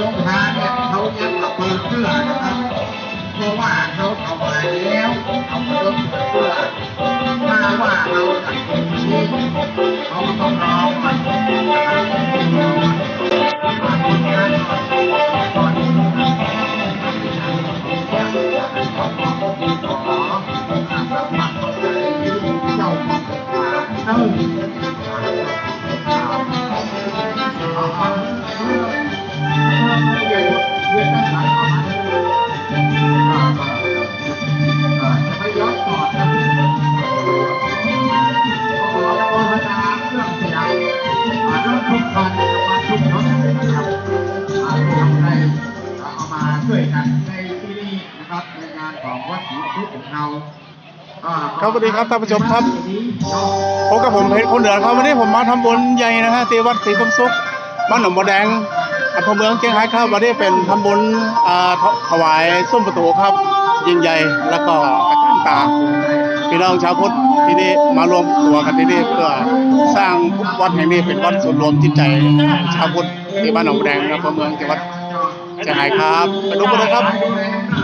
ลงทานเนี่ยเขายังมาเปิดเสื้อนะครับ เพราะว่าเขาเอามาแล้วเขามาเริ่มเปิดเสื้อถ้าว่าเราตัดสินเขาก็ต้องรอ เราอ่าครับสวัสดีครับท่านผู้ชมครับพบกับผมเพชรคนเหนือครับวันนี้ผมมาทำบุญใหญ่นะฮะที่วัดศรีคมสุขบ้านหนองบัวแดงอำเภอเมืองเชียงรายครับวันนี้เป็นทำบุญอ่าถถวายส้มประตูครับ ยิ่งใหญ่แล้วก็กระการตาพี่น้องชาวพุทธที่นี่มารวมตัวกันที่นี่เพื่อสร้างวัดแห่งนี้เป็นวัดส่วนรวมจิตใจชาวพุทธที่บ้านหนองบัวแดงอำเภอเมืองจังหวัดเชียงรายครับไปดูกันเลยครับ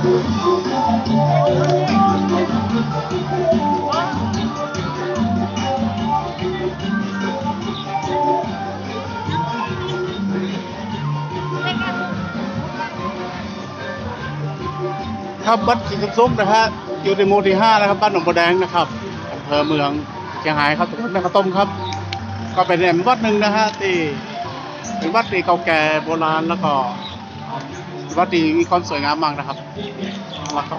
ครับวัดศรีสมซุกนะฮะอยู่ในหมู่ที่ห้านะครับบ้านหนองบัวแดงนะครับอำเภอเมืองเชียงรายครับตำบลแม่ข้าวต้มครับ ก็เป็นแหล่งวัดหนึ่งนะฮะที่เป็นวัดที่เก่าแก่โบราณแล้วก็ วัดที่มีความสวยงามมากนะครับแล้วก็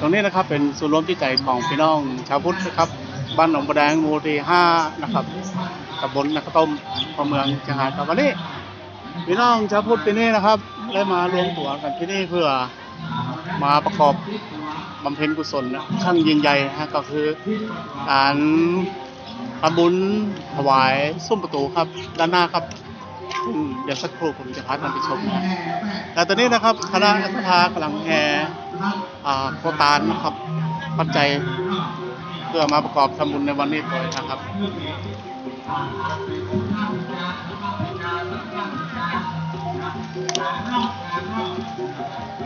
ตรงนี้นะครับเป็นส่วนย์รวมจิตใจของพี่น้องชาวพุทธนะครับ บ้านหนองประแดงหมู่ที่ห้านะครับตำบลนักต้มอำเภอเมืองจังหวัดครับวันนี้พี่น้องชาวพุทธที่นี่นะครับได้มารวมตัวกันที่นี่เพื่อมาประกอบบำเพ็ญกุศลนะครั้งยิ่งใหญ่ฮะก็คือการทำบุญถวายซุ้มประตูครับ ด้านหน้าครับ เดี๋ยวสักครู่ผมจะพาท่านไปชมนะแต่ตอนนี้นะครับคณะสภากำลังแห่โคตานนะครับปัจจัยเพื่อมาประกอบทำบุญในวันนี้ด้วยนะครับ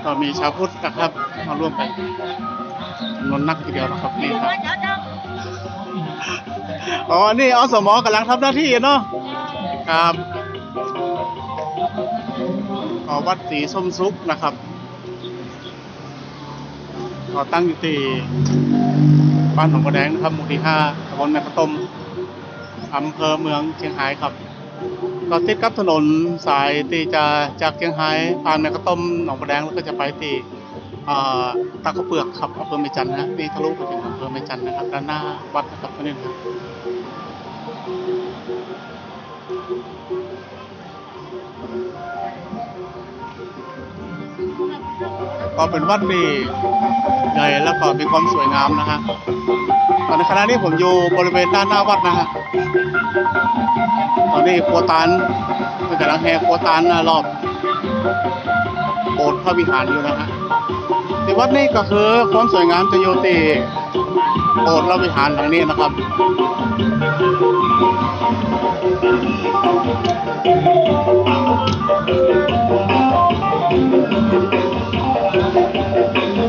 ก็มีชาวพุทธนะครับมาร่วมกันนนนักทีเดียวนะครับนี่ครับอ๋อนี่อสมกำลังทำหน้าที่เนาะครับ วัดศรีส้มซุกนะครับก็ตั้งอยู่ที่บ้านหนองบัวแดงนะครับหมู่ที่ห้าตำบลแม่กระตมอำเภอเมืองเชียงรายครับก็ติดกับถนนสายที่จะจากเชียงรายผ่านแม่กระตมหนองบัวแดงแล้วก็จะไปที่อ่าตากะเปือกครับอำเภอเมจันนะนี่ทะลุไปถึงอำเภอเมจันนะครับด้านหน้าวัดนะครับนี่นะครับ ก็เป็นวัดที่ใหญ่แล้วก็มีความสวยงามนะฮะตอนในขณะนี้ผมอยู่บริเวณด้านหน้าวัดนะฮะตอนนี้โคตานมันกำลังแห่โคตานรอบโบสถ์พระวิหารอยู่นะฮะที่วัดนี้ก็คือความสวยงามจะอยู่ที่โบสถ์พระวิหารหลังนี้นะครับ สี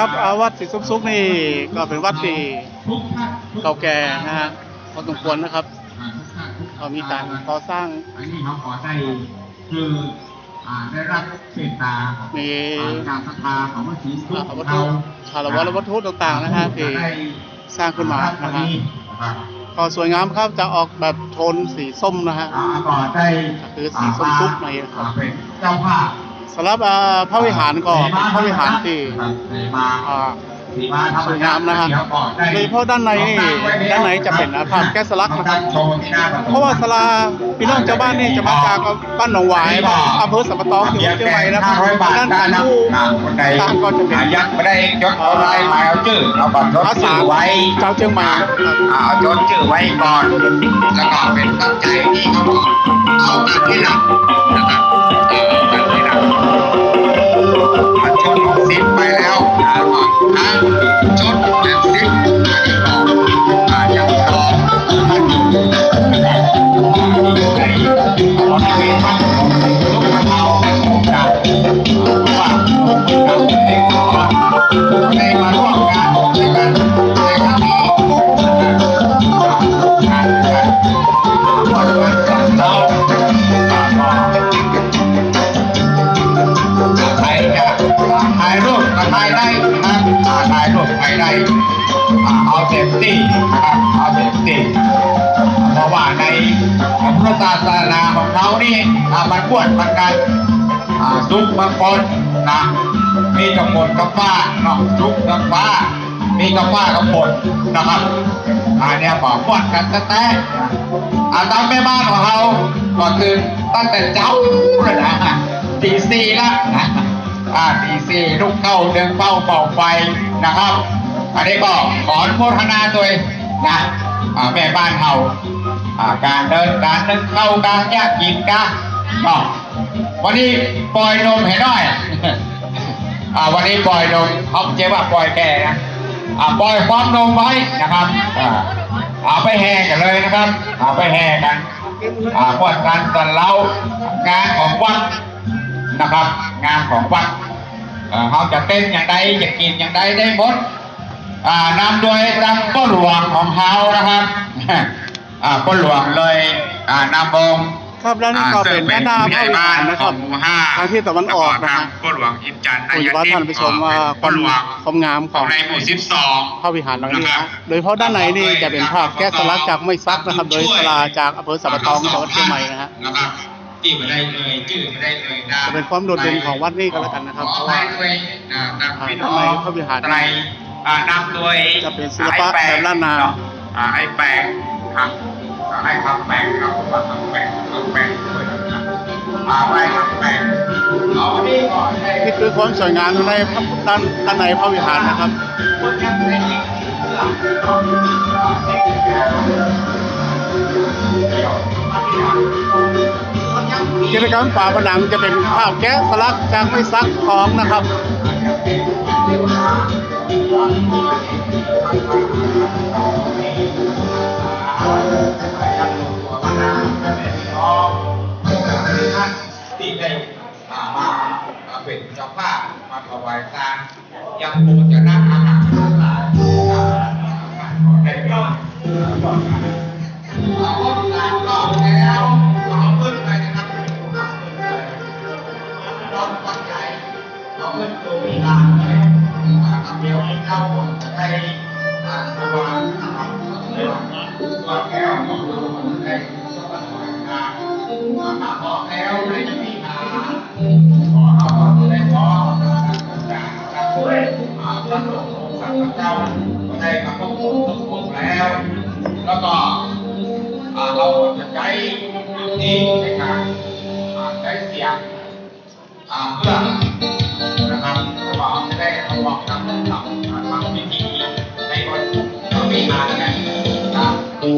ครับครับอาวัดศรีส้มซุกนี่ก็เป็นวัดที่ทุกท่านทุเก่าแก่นะฮะพอสมควรนะครับอ่าทุกท่านทุกก็มีการก่อสร้างอันนี้เขาขอได้คืออ่าได้รับเมตตามีอ่าการศรัทธาของพระศรีสุอ่าขวัตถุคารวะและวัตถุต่างๆนะฮะที่สร้างขึ้นมานะฮะครับก็สวยงามครับจะออกแบบโทนสีส้มนะฮะอ่าก่อได้คือสีส้มซุปในครับอ่าเป็นเจ้าภาพ สำหรับอ่าพระวิหารก็เป็นพระวิหารที่ครับสีมาอ่าสีมาธรรสวยงามนะฮะเดี๋ยวก่อได้โดยเฉพาะด้านในนี่ด้านในจะเป็นอาคารแก๊สสลักนะครับโชว์ที่หน้ปตูเพราะว่าศาลาพี่น้องชาวบ้านนี่จะมาจากบ้านหนองหวายอำเภอสัมปะตองจังหวัดเชียงใหม่นะครับห้าร้อยบาทด้านได้การนะผู้อ่าคนใดสร้างก็จะเป็นอายัดไม่ได้ยศเอาลายหมายเอาชื่อเราก่อนยศภาษาชื่อไว้ชาวเชียงใหม่ครับอ่าเอายศชื่อไว้ก่อนแล้วก็เป็นปัจจัยที่เขาบอกเอากันที่หลังนะครับ มันชนหกสิบไปแล้วอ่าว่าอ่าชนแปดสิบอ่าอีกต่ออ่ายังต่อไอ้บริเวณมันลุกมาเอาจากว่าเราเองก็ในล เอาเซฟตี้นะครับเอาเซฟตี้เพราะว่าในของพระศาสนาของเขานี่ามันปวดมันกันซุกบางคนนะมีกระปนกระฟ้าเนาะซุกกระฟ้า มีกระฟ้ากระปนนะครับอันนี้บอกวดกันแต่แต่อาตามแม่บ้านของเราก็คือตั้งแต่เจ้าเลยนะตีสี่ละนะอ่าตีสี่ลูกเข้าเดินเฝ้าเป่าไฟนะครับ อันนี้ก็ขอโมทนาตัวนะแม่บ้านเราการเดินการนึกเข้าการแยกกินกันก็วันนี้ปล่อยนมให้หน่อยวันนี้ปล่อยนมเขาเจ๊ว่าปล่อยแก่นะปล่อยความนมไว้นะครับเอาไปแห่กันเลยนะครับเอาไปแห่กันอ่าพวดการสันเล้างานของวัดนะครับ งานของวัดเขาจะเต้นอย่างใดจะกินอย่างใดได้หมด นำโดยรังก็หลวงของเขานะครับอ่าก็หลวงเลยอ่านำองค์ครับแล้วนี่ก็เป็นแม่นาพระวิหารนะครับหมู่ห้าทางที่ตะวันออกนะฮะก็หลวงอินจันทร์ผมจะว่าท่านผู้ชมว่าคก็วามหลวงความงามขขอองงในหมู่สิบสองพระวิหารหลังนี้นะโดยเฉพาะด้านในนี่จะเป็นภาพแกะสลักจากไม้ซักนะครับ โดยสลาจากอำเภอสัปะตองจังหวัดเชียงใหม่นะฮะนะครับที่ไม่ได้เลยชื่อไม่ได้เลยนะจะเป็นความโดดเด่นของวัดนี้ก็แล้วกันนะครับเพราะว่าขอให้ด้วยนะนำพี่น้องด้านในพระวิหารไตร อ่านำโดยจะเป็นศิลปะแบบล้านนาอ่าไอ้แปลงครับอ่าให้คำแปลงครับผมว่าคำแปลงคำแปลงด้วยนะครับอ่าไว้คำแปลงเอาอันนี้ก่อนให้นี่คือความสวยงามในพระด้านด้านในพระวิหารนะครับคนยังไม่ได้ยินเรื่องกิจกรรมฝาผนังจะเป็นภาพแกะสลักจากไม้ซักของนะครับ ที่ได้มาเป็นเจ้าภาพมาถวายทานยังบูชนะอาหารทั้งหลายได้ยอดเอาการรอบแล้วเอาขึ้นไปนะครับรอบวัดใหญ่เอาขึ้นตัวมีลานเลย เข้าสว่างนะครับสว่างแล้วก็ได้สว่างงานมาขอแล้วในที่นาขอเอาได้ขอจากพระพุทธพระสงฆ์สังฆเจ้าได้กับพระพุทธทุกองค์แล้ว แล้วก็เราจะใช้ที่ในการใช้เสียงเพื่อ โ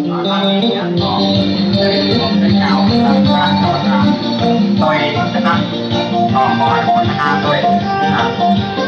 ดยนะครับขอคออนุโมทนาด้วยนะครับ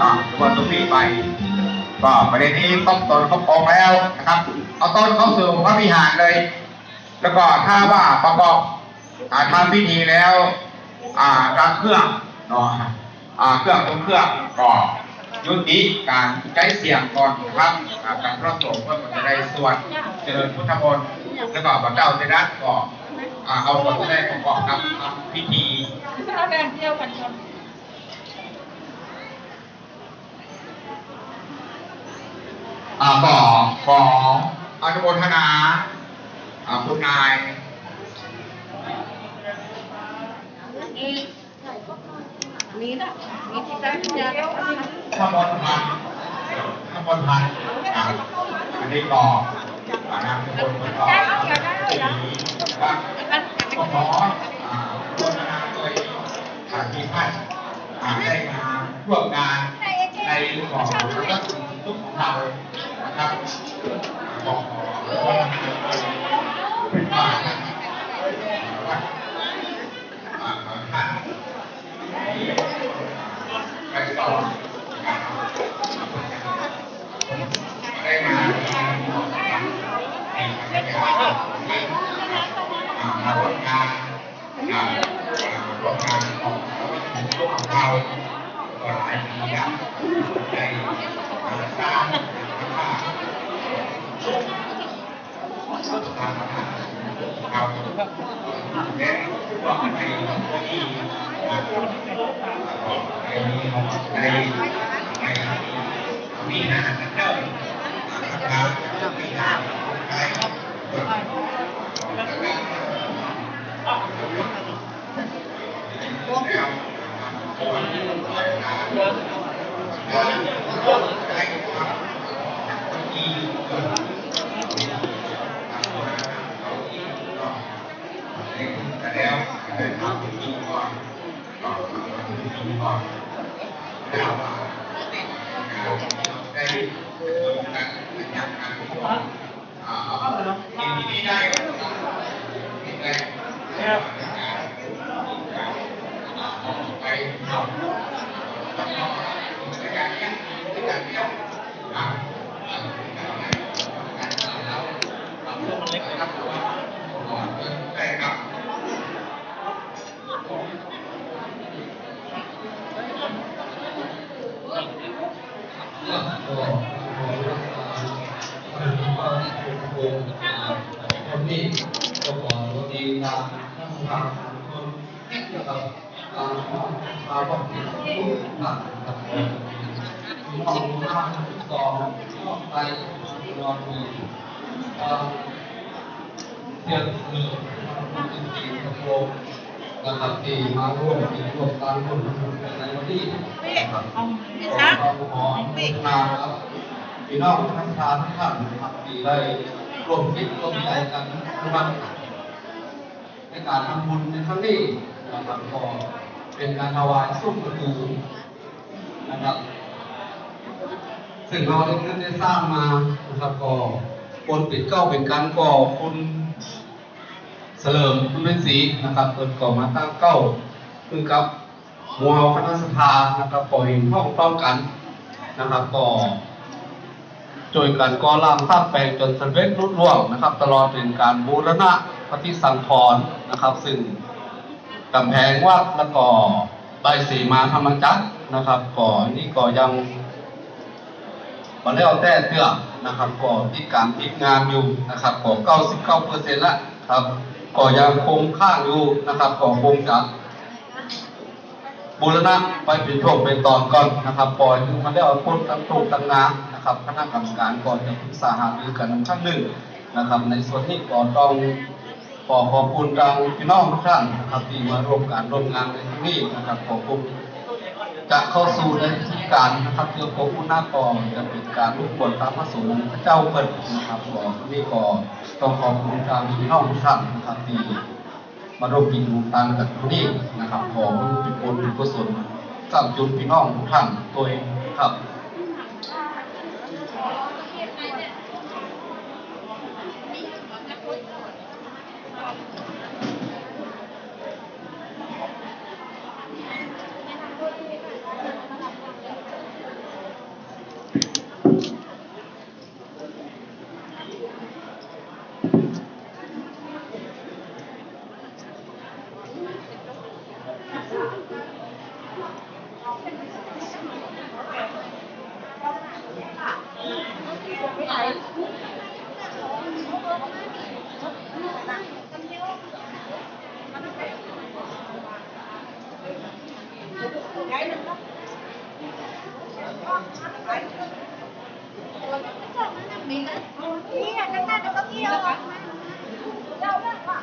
ก็ทุกคนทุกปีไป ก็ประเด็นนี้ต้องตนครบองแล้วนะครับ เอาต้นเข้าสู่พระวิหารเลย แล้วก็ถ้าว่าประกอบอ่าทำพิธีแล้ว อ่าการเครื่องเนาะอ่าเครื่องทุกเครื่องก็ยุติการใช้เสียงก่อนนะครับการพระสงฆ์เพื่อจะได้สวดเจริญพุทธมนต์แล้วก็พระเจ้าเจรัสก็อ่าเอาผลจะได้ประกอบกับพิธี อาแบ่งเที่ยวกันคนอ่าก็ขออนุโมทนาอ่าคุณนายมีนะมีที่ได้ที่ยาข้าวบนพันข้าวบนพันอ่าอันนี้ก็อ่านะทุกคนก็สีครับก็ขออ่าร่วมงานโดยอ่าที่ท่านอ่าได้มาร่วมงานในของรัฐทุก ของเรานะครับขอขอเป็นว่านะครับอ่าท่าำก ทุกครับมองน้ำทุกสองห้องไปนอนมีเทียนเสือจริงๆกับโลกนะครับที่มาร่วมกินร่วมทานร่วมในวันนี้นะครับขอขอมาครับพี่น้องทั้งชาทั้งท่านนะครับที่ได้ร่วมคิดร่วมใจกันทุกวันในการทำบุญในครั้งนี้นะครับก็เป็นการถวายซุ้มประตู นะครับ ซึ่งเราได้เงินได้สร้างมานะครับก็คนปิดเก้าเป็นการก่อคุณเสลิมคุณเป็นศรีนะครับเปิดก่อมาตั้งเก้าคือกับมัวคณะสภานะครับก่อเห็นห้องต้องกันนะครับก็โดยการก่อร่างสร้างแปลงจนสำเร็จรุ่ร่วงนะครับ ตลอดเป็นการบูรณะปฏิสังขรณ์นะครับ ซึ่งกำแพงวัดแล้วก็ใบสีมาธรรมจักร นะครับก่อนี่ก็ยังมาแล้วแต่เตือนะครับก่อที่การติดงานอยู่นะครับก่อ99เปอร์เซ็นต์ละครับก่อยังคงข้างอยู่นะครับก่อคงจัดบูรณะไปเป็นช่วงเป็นตอนก่อนนะครับปล่อยถึงมันได้เอาพ้นตั้งตูตั้งน้ำนะครับคณะกรรมการก่อนจะปรึกษาหารือกันครั้งหนึ่งนะครับ ในส่วนนี้ก็ต้องขอขอบคุณทางพี่น้องทุกท่านนะครับที่มาร่วมการร่วมงานในครั้งนี้นะครับขอบคุณ จะเข้าสู่ในพิธีการนะครับเพื่อพบผู้หน้ากองจะเป็นการรูปบนตามพระสงฆ์พระเจ้าเปิดนะครับก็นี่ก็ต้องขอบคุณทางพี่น้องทุกท่านนะครับที่มาร่วมกินร่วมทานกันที่นี่นะครับของเป็นบุญเป็นกุศลสร้างจุดพี่น้องทุกท่านตัวเองครับ